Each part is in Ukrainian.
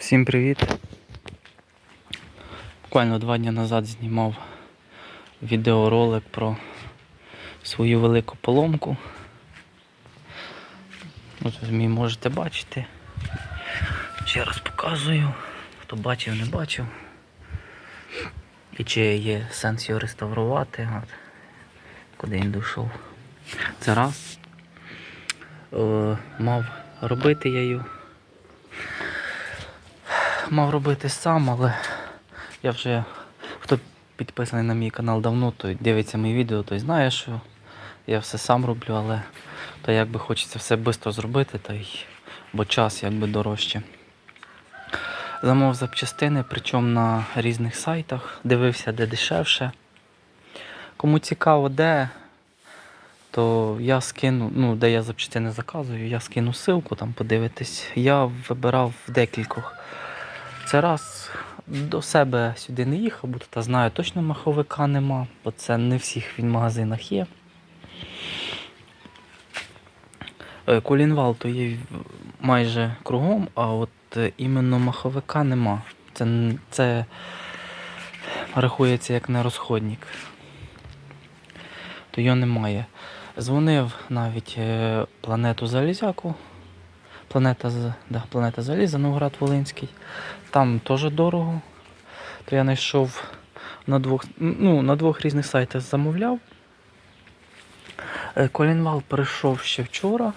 Всім привіт! Буквально два дні назад знімав відеоролик про свою велику поломку. Ось ви мій можете бачити. Ще раз показую, хто бачив, не бачив. І чи є сенс його реставрувати, от, куди він дійшов. Це раз. Е, мав робити я його мав робити сам, але я вже хто підписаний на мій канал давно, той дивиться мої відео, той знає, що я все сам роблю, але то якби хочеться все швидко зробити, та й, бо час якби дорожче. Замовив запчастини, причому на різних сайтах, дивився, де дешевше. Кому цікаво, де, то я скину, ну, де я запчастини заказую, я скину ссылку, там подивитись. Я вибирав в декількох. Це раз до себе сюди не їхав, бо тут знаю, точно маховика нема, бо це не в всіх він магазинах є. Е, Колінвал то є майже кругом, а от е, іменно маховика нема. Це, це рахується як нерозходник. То його немає. Дзвонив навіть е, планету Залізяку. Планета, да, планета Заліза, Новград Волинський. Там теж дорого. То я знайшов на двох, ну, на двох різних сайтах замовляв. Е, Колінвал прийшов ще вчора.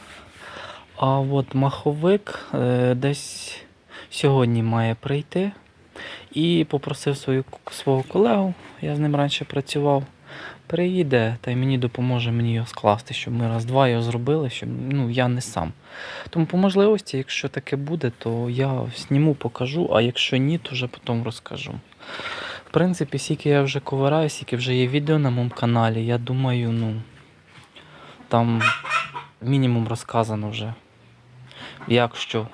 А от маховик е, десь сьогодні має прийти. І попросив свою, свого колегу, я з ним раніше працював, приїде та й мені допоможе мені його скласти, щоб ми раз-два його зробили, щоб ну, я не сам. Тому по можливості, якщо таке буде, то я зніму, покажу, а якщо ні, то вже потім розкажу. В принципі, скільки я вже ковираю, скільки вже є відео на моєму каналі, я думаю, ну там мінімум розказано вже. Як що.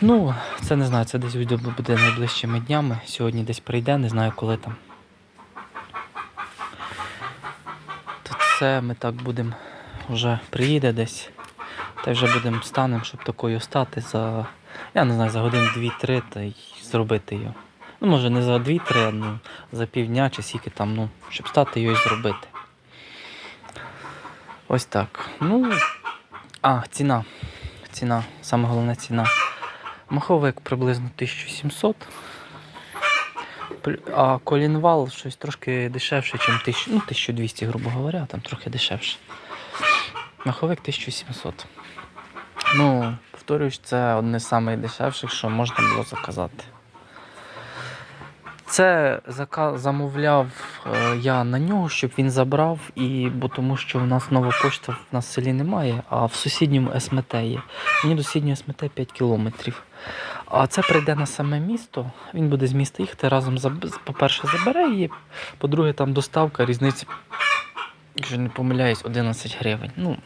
Ну, це не знаю, це десь буде найближчими днями. Сьогодні десь прийде, не знаю коли там. Це ми так будемо вже приїде десь. Та вже будемо станемо, щоб такою стати за. Я не знаю, за годин 2-3 та й зробити його. Ну, може, не за 2-3, ну за півдня чи скільки там, ну, щоб стати його і зробити. Ось так. Ну. А, ціна. Ціна. Саме головне ціна. Маховик приблизно 1700. А колінвал щось трошки дешевше, ніж 1000, ну, 1200, грубо говоря, там трохи дешевше. Маховик 1700. Ну, повторюсь, це одне з найдешевших, що можна було заказати. Це замовляв е, я на нього, щоб він забрав, і, бо тому що в нас нова почта в нас селі немає, а в сусідньому СМТ є. Мені до сусіднього СМТ 5 кілометрів. А це прийде на саме місто. Він буде з міста їхати разом по-перше, забере її, по-друге, там доставка, різниця, якщо не помиляюсь, 11 гривень. Ну,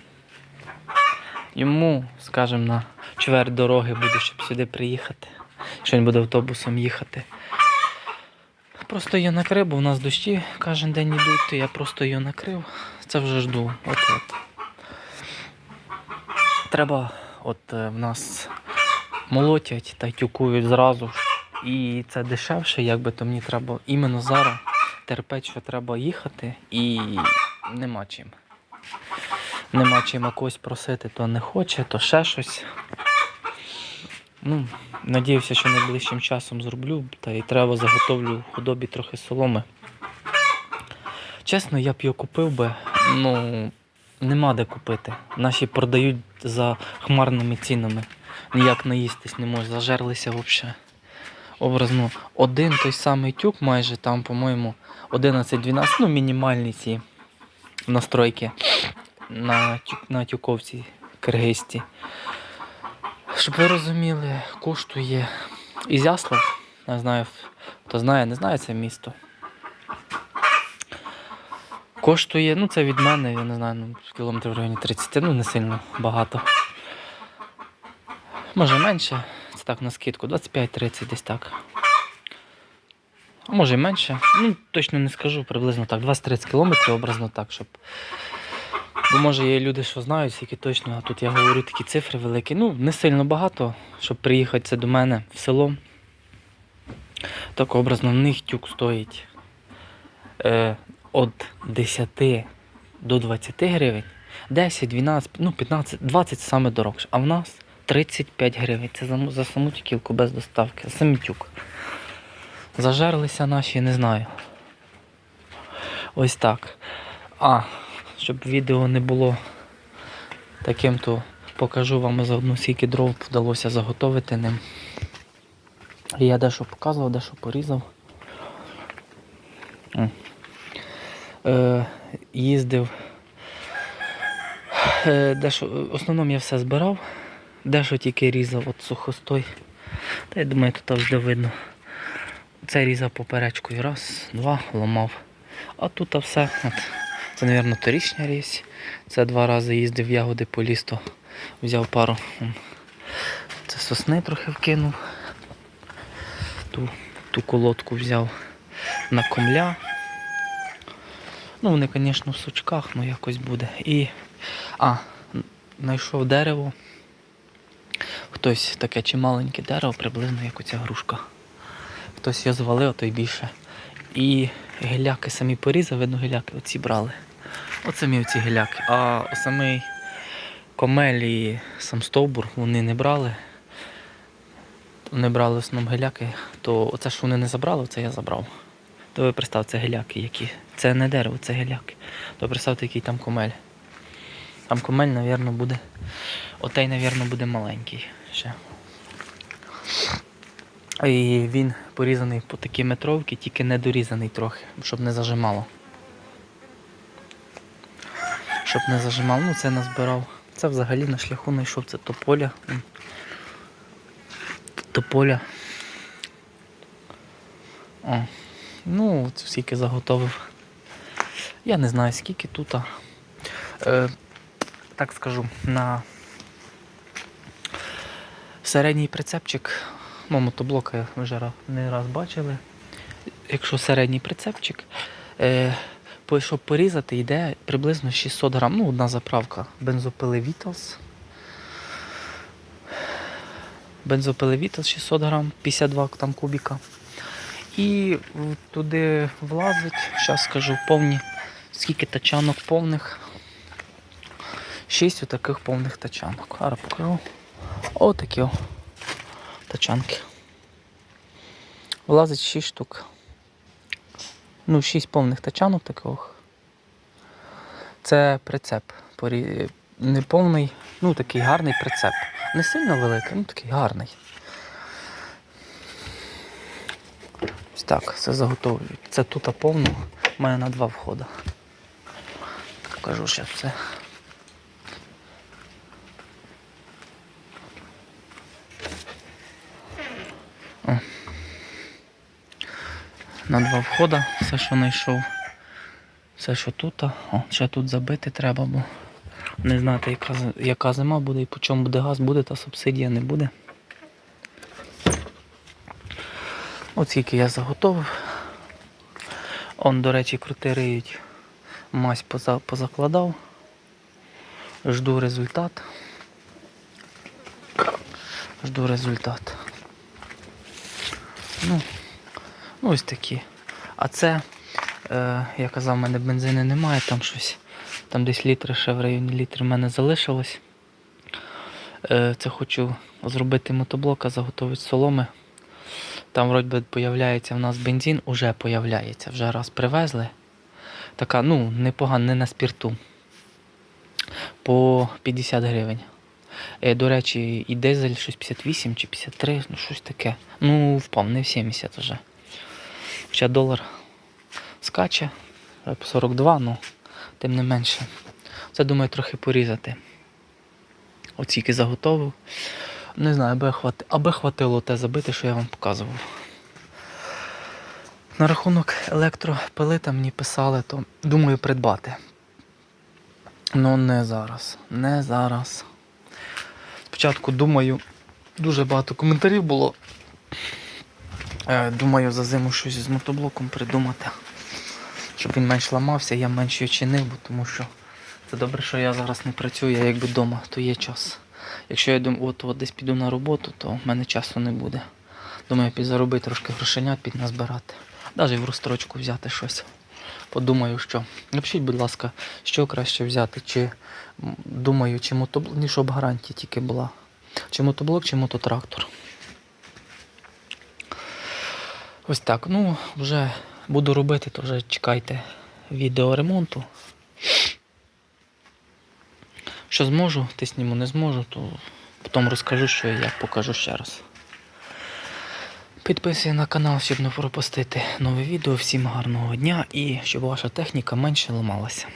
йому, скажімо, на чверть дороги буде, щоб сюди приїхати, якщо він буде автобусом їхати. Просто я накрив, бо в нас дощі кожен день йдуть, то я просто її накрив. Це вже жду. От от. Треба, от е, в нас молотять та тюкують зразу. І це дешевше, якби то мені треба іменно зараз терпеть, що треба їхати, і нема чим. Нема чим якось просити, то не хоче, то ще щось. Ну, надіюся, що найближчим часом зроблю, та й треба заготовлю худобі трохи соломи. Чесно, я б його купив би, ну нема де купити. Наші продають за хмарними цінами. Ніяк наїстись не може, зажерлися взагалі. Образно, один той самий тюк майже там, по-моєму, 11-12, ну мінімальні ці настройки на, тюк, на тюковці киргизьці. Щоб ви розуміли, коштує Ізяслав. Не знаю, хто знає, не знає це місто. Коштує, ну це від мене, я не знаю, ну, кілометрів в районі 30, ну не сильно багато. Може менше, це так на скидку, 25-30 десь так. А може і менше. Ну, точно не скажу, приблизно так. 20-30 кілометрів образно так, щоб Бо може є люди, що знають, скільки точно, а тут я говорю такі цифри великі. Ну, не сильно багато, щоб приїхати це до мене в село. Так образно, в них тюк стоїть е, від 10 до 20 гривень. 10, 12, ну 15, 20 саме дорогше. А в нас 35 гривень. Це за, за саму тюківку без доставки. За самі тюк. Зажерлися наші, не знаю. Ось так. А, щоб відео не було таким, то покажу вам заодно, скільки дров вдалося заготовити ним. Я дещо показував, дещо порізав. Е, їздив. Е, дещо, в основному я все збирав, дещо тільки різав от сухостой. Та я думаю, тут завжди видно. Це різав поперечкою раз, два, ламав. А тут все. От. Це, мабуть, торічня різь. Це два рази їздив ягоди по лісту, взяв пару. Це сосни трохи вкинув. Ту, ту колодку взяв на комля. Ну, вони, звісно, в сучках, ну якось буде. І. А, знайшов дерево. Хтось таке чималеньке дерево, приблизно як оця грушка. Хтось його звалив, а то й більше. І геляки самі порізав, видно, геляки оці брали. От самі оці геляки. А самий комель і сам стовбур вони не брали. Вони брали в основному геляки, то оце, що вони не забрали, це я забрав. То ви представте, це геляки які. Це не дерево, це геляки. То представте, який там комель. Там комель, мабуть, буде. Отей, мабуть, буде маленький ще. І він порізаний по такій метровці, тільки не дорізаний трохи, щоб не зажимало. Щоб не зажимало, ну це назбирав. Це взагалі на шляху знайшов це тополя. Тополя. О. Ну, от скільки заготовив. Я не знаю скільки тут. Е, так скажу, на середній прицепчик, ну, мотоблока ви вже не раз бачили. Якщо середній прицепчик, е, щоб порізати, йде приблизно 600 грам. Ну, одна заправка бензопили Vitals. Бензопили Vitals 600 грам, 52 там кубіка. І туди влазить, зараз скажу, повні, скільки тачанок повних. Шість отаких повних тачанок. Зараз покажу. Отакі о. тачанки. Влазить 6 штук. Ну, 6 повних тачанок таких. Це прицеп. Порі- Не повний, ну такий гарний прицеп. Не сильно великий, ну такий гарний. Ось так, це заготовлюють. Це тут повно, у мене на два входи. Покажу ще це. На два входа все, що знайшов. Все, що тут. О, ще тут забити треба, бо не знати, яка, яка зима буде і по чому буде газ, буде та субсидія не буде. От скільки я заготовив. Он, до речі, крути риють. Мазь поза, позакладав. Жду результат. Жду результат. Ну ось такі. А це, е, я казав, в мене бензину немає, там щось. Там десь літри ще в районі літри в мене залишилось. Е, це хочу зробити мотоблок, а заготовити соломи. Там вроді появляється в нас бензин, уже появляється, вже раз привезли. Така, ну, непогана, не на спірту. По 50 гривень. Е, до речі, і дизель щось 58 чи 53, ну щось таке. Ну, впав, не в 70 вже. Хоча долар скаче, е, 42, ну, тим не менше. Це думаю трохи порізати. От тільки заготовив. Не знаю, аби, хвати... аби хватило те забити, що я вам показував. На рахунок електропили там мені писали, то думаю придбати. Ну не зараз. Не зараз. Спочатку думаю, дуже багато коментарів було. Е, Думаю, за зиму щось з мотоблоком придумати. Щоб він менш ламався, я менше його чинив, бо тому що Це добре, що я зараз не працюю, я якби вдома, то є час. Якщо я думаю, от, от десь піду на роботу, то в мене часу не буде. Думаю, підзаробити трошки грошенят, підназбирати. Навіть в розстрочку взяти щось. Подумаю, що. Напишіть, будь ласка, що краще взяти, чи думаю, чи мотоблок, ні, щоб гарантія тільки була. Чи мотоблок, чи мототрактор. Ось так. Ну, вже буду робити, то вже чекайте відео ремонту. Що зможу, ти зніму, не зможу, то потім розкажу, що як покажу ще раз. Підписуй на канал, щоб не пропустити нове відео. Всім гарного дня і щоб ваша техніка менше ламалася.